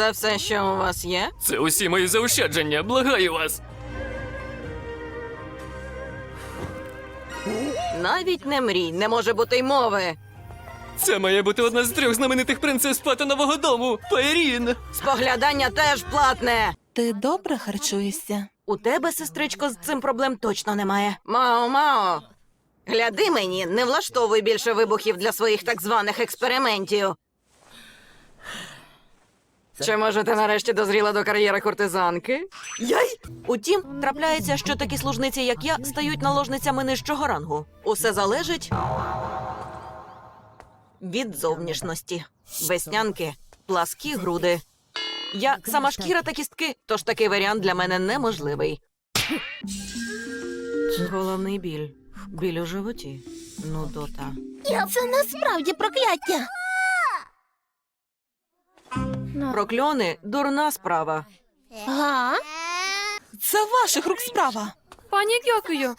Це все, що у вас є? Це усі мої заощадження, благаю вас. Навіть не мрій, не може бути й мови. Це має бути одна з трьох знаменитих принцес Патинового дому. Пайрін. Споглядання теж платне. Ти добре харчуєшся? У тебе, сестричко, з цим проблем точно немає. Мао, Мао. Гляди мені, не влаштовуй більше вибухів для своїх так званих експериментів. Чи може ти нарешті дозріла до кар'єри куртизанки? Яй! Утім, трапляється, що такі служниці, як я, стають наложницями нижчого рангу. Усе залежить від зовнішності. Веснянки, пласкі груди. Я сама шкіра та кістки, тож такий варіант для мене неможливий. Головний біль. Біль у животі. Нудота. Це насправді прокляття. Прокльони дурна справа. Га? Це ваших рук справа. Пані дякую.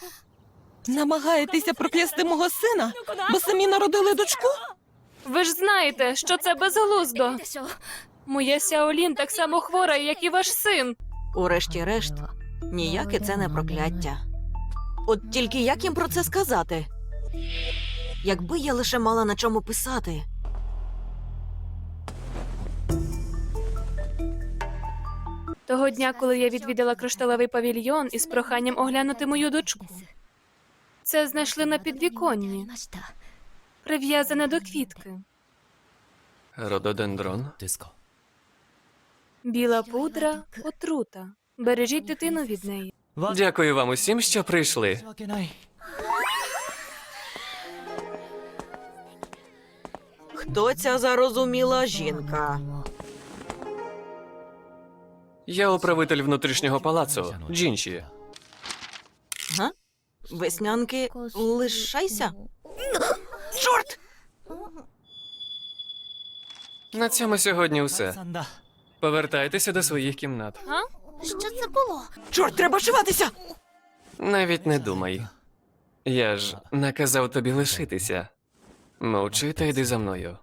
Намагаєтеся проклясти мого сина, бо самі народили дочку? Ви ж знаєте, що це безглуздо. Моя Сяолін так само хвора, як і ваш син. Урешті-решт, ніяке це не прокляття. От тільки як їм про це сказати? Якби я лише мала на чому писати. Того дня, коли я відвідала кришталевий павільйон із проханням оглянути мою дочку. Це знайшли на підвіконні, прив'язане до квітки. Рододендрон. Біла пудра, отрута. Бережіть дитину від неї. Дякую вам усім, що прийшли. Хто ця зарозуміла жінка? Я управитель внутрішнього палацу, Джінші. Га? Веснянки, лишайся. Чорт! На цьому сьогодні все. Повертайтеся до своїх кімнат. Що це було? Чорт, треба шиватися! Навіть не думай. Я ж наказав тобі лишитися. Мовчи та йди за мною.